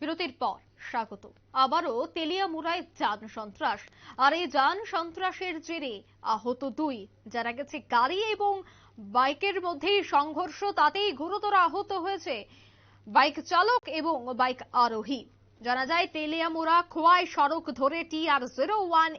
বিরতির পর স্বাগত। আবারও তেলিয়ামুড়ায় যান সন্ত্রাস। আর এই যান সন্ত্রাসের জেরে আহত দুই। যারা গেছে গাড়ি এবং বাইকের মধ্যে সংঘর্ষ তাতেই গুরুতর আহত হয়েছে। বাইক চালক এবং বাইক আরোহী। জানা যায়, তেলিয়ামুড়া, খোয়াই সড়ক ধরে T R zero one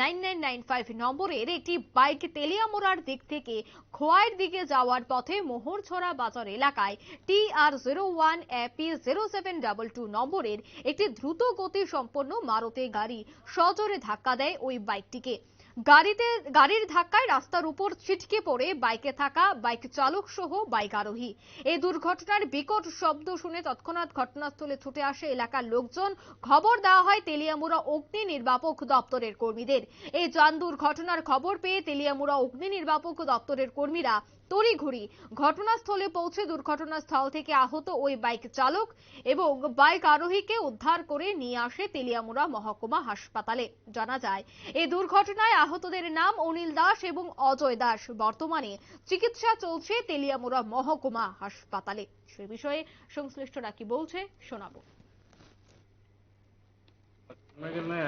nine nine nine five নম্বরের একটি বাইক তেলিয়ামুড়ার দিক থেকে খোয়াইয়ের দিকে যাওয়ার পথে মোহরছড়া বাজার এলাকায় T R zero one AP zero seven double two নম্বরের একটি দ্রুত গতি সম্পন্ন মারুতি গাড়ি সজোরে ধাক্কা দেয় ওই বাইকটিকে। গাড়িতে গাড়ির ধাক্কায় রাস্তার উপর ছিটকে পড়ে বাইকে থাকা বাইক চালক সহ বাইক আরোহী। এই দুর্ঘটনার বিকট শব্দ শুনে তৎক্ষণাৎ ঘটনাস্থলে ছুটে আসে এলাকার লোকজন। খবর দেওয়া হয় তেলিয়ামুড়া অগ্নি নির্বাপক দপ্তরের কর্মীদের। এই যান দুর্ঘটনার খবর পেয়ে তেলিয়ামুড়া অগ্নি নির্বাপক দপ্তরের কর্মীরা তড়িঘড়ি ঘটনাস্থলে পৌঁছে দুর্ঘটনাস্থল থেকে আহত ওই বাইক চালক এবং বাইক আরোহীকে উদ্ধার করে নিয়ে আসে তেলিয়ামুড়া মহকুমা হাসপাতালে। জানা যায় এই দুর্ঘটনায় আহতদের নাম অনিল দাস এবং অজয় দাস। বর্তমানে চিকিৎসা চলছে তেলিয়ামুড়া মহকুমা হাসপাতালে। সে বিষয়ে সংশ্লিষ্টরা কি বলছে শোনাবো।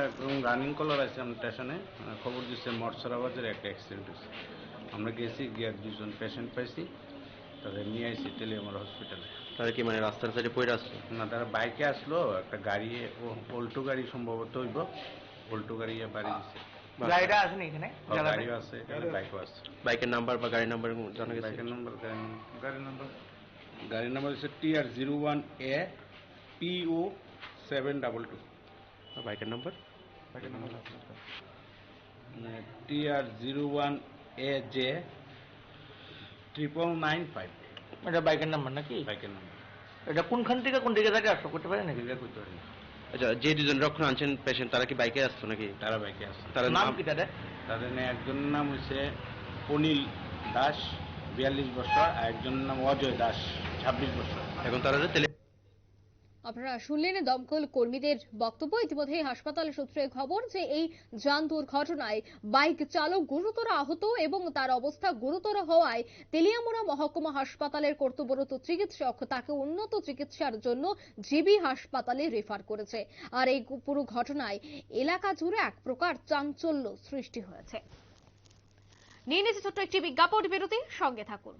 একদম রানিং কলার আছে আমরা স্টেশনে খবর দিচ্ছে একটা অ্যাক্সিডেন্ট হয়েছে। আমরা গেছি গিয়ে দুজন পেশেন্ট পাইছি। তাদের নিয়ে আসি তেলিয়ামার হসপিটালে তারা কি মানে রাস্তার সাইডে পড়ে আসছে না তারা বাইকে আসলো একটা গাড়ি ও- অল্টো গাড়ি সম্ভবত হইব। অল্টো গাড়ি বাড়ি দিচ্ছে গাড়িটা আসেনি এখানে? গাড়িও আছে এখানে বাইকও আছে। বাইকের নাম্বার বা গাড়ির নাম্বার জানা গেছে? বাইকের নাম্বার গাড়ি নাম্বার গাড়ির নাম্বার হচ্ছে T R zero one A P O seven double two বাইকের নাম্বার বাইকের number T R zero one A J triple nine five এটা বাইকের নাম্বার নাকি? বাইকের নাম্বার এটা কোনখান থেকে কোন দিকে থেকে আসলো? করতে পারে নাকি করতে পারি আচ্ছা যে দুজন রক্ষণ আনছেন পেশেন্ট তারা কি বাইকে আসতো নাকি? তারা বাইকে আসতো। তাদের নাম কি তাদের? তাদের একজন একজনের নাম হচ্ছে অনিল দাস বিয়াল্লিশ বছর আর একজনের নাম অজয় দাস ছাব্বিশ বছর। এখন তারা যে তেলে আপনারা শুনলেন দমকল কর্মীদের বক্তব্য। ইতিমধ্যে হাসপাতাল সূত্রে খবর যে এই যান দুর্ঘটনায় বাইক চালক গুরুতর আহত এবং তার অবস্থা গুরুতর হওয়ায় তেলিয়ামুড়া মহকুমা হাসপাতালের কর্তব্যরত চিকিৎসক তাকে উন্নত চিকিৎসার জন্য জিবি হাসপাতালে রেফার করেছে। আর এই পুরো ঘটনায় এলাকা জুড়ে এক প্রকার চাঞ্চল্য সৃষ্টি হয়েছে। নিয়ে নিচ্ছে ছোট্ট একটি বিজ্ঞাপন বিরতি, সঙ্গে থাকুন।